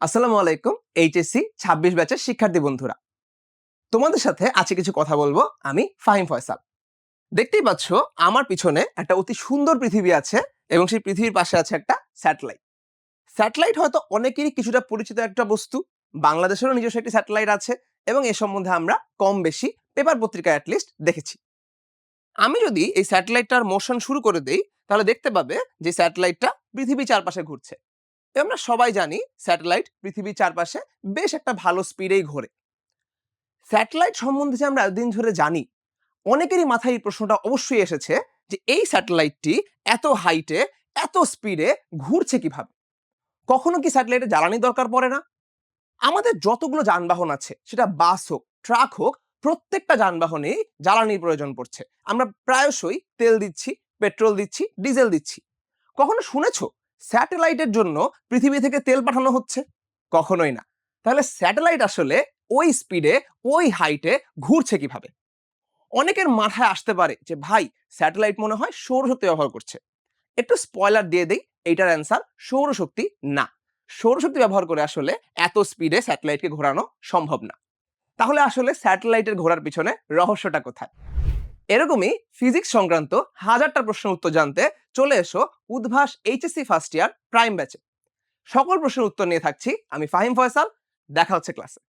আসসালামু আলাইকুম এইচএসসি ছাব্বিশ ব্যাচের শিক্ষার্থী বন্ধুরা। তোমাদের সাথে আজকে কিছু কথা বলব, আমি ফাহিম ফয়সাল। দেখতেই পাচ্ছ, আমার পিছনে একটা অতি সুন্দর পৃথিবী আছে এবং সেই পৃথিবীর পাশে আছে একটা স্যাটেলাইট। স্যাটেলাইট হয়তো অনেকেরই কিছুটা পরিচিত একটা বস্তু, বাংলাদেশেরও নিজস্ব একটি স্যাটেলাইট আছে এবং এ সম্বন্ধে আমরা কম বেশি পেপার পত্রিকায় অ্যাটলিস্ট দেখেছি। আমি যদি এই স্যাটেলাইটটার মোশন শুরু করে দেই, তাহলে দেখতে পাবে যে স্যাটেলাইটটা পৃথিবী চারপাশে ঘুরছে। আমরা সবাই জানি স্যাটেলাইট পৃথিবীর চারপাশে বেশ একটা ভালো স্পিডেই ঘোরে। স্যাটেলাইট সম্বন্ধে যে আমরা এতদিন ধরে জানি, অনেকেরই মাথায় এই প্রশ্নটা অবশ্যই এসেছে যে এই স্যাটেলাইটটি এত হাইটে এত স্পিডে ঘুরছে কীভাবে? কখনো কি স্যাটেলাইটে জ্বালানি দরকার পড়ে না? আমাদের যতগুলো যানবাহন আছে, সেটা বাস হোক, ট্রাক হোক, প্রত্যেকটা যানবাহনেই জ্বালানির প্রয়োজন পড়ছে। আমরা প্রায়শই তেল দিচ্ছি, পেট্রোল দিচ্ছি, ডিজেল দিচ্ছি। কখনো শুনেছো স্যাটেলাইটের জন্য পৃথিবী থেকে তেল পাঠানো হচ্ছে? কখনোই না। তাহলে স্যাটেলাইট আসলে ওই স্পিডে ওই হাইটে ঘুরছে কীভাবে? অনেকের মাথায় আসতে পারে যে, ভাই স্যাটেলাইট মনে হয় সৌরশক্তি ব্যবহার করছে। একটু স্পয়লার দিয়ে দেই, এইটার অ্যান্সার সৌরশক্তি না। সৌরশক্তি ব্যবহার করে আসলে এত স্পিডে স্যাটেলাইটকে ঘোরানো সম্ভব না। তাহলে আসলে স্যাটেলাইটের ঘোরার পিছনে রহস্যটা কোথায়? এরকমই ফিজিক্স সংক্রান্ত হাজারটা প্রশ্নের উত্তর জানতে চলে এসো Udvash HSC first year prime ব্যাচে সকল প্রশ্নের উত্তর নিয়ে থাকছি, আমি ফাহিম ফয়সাল, দেখা হচ্ছে ক্লাসে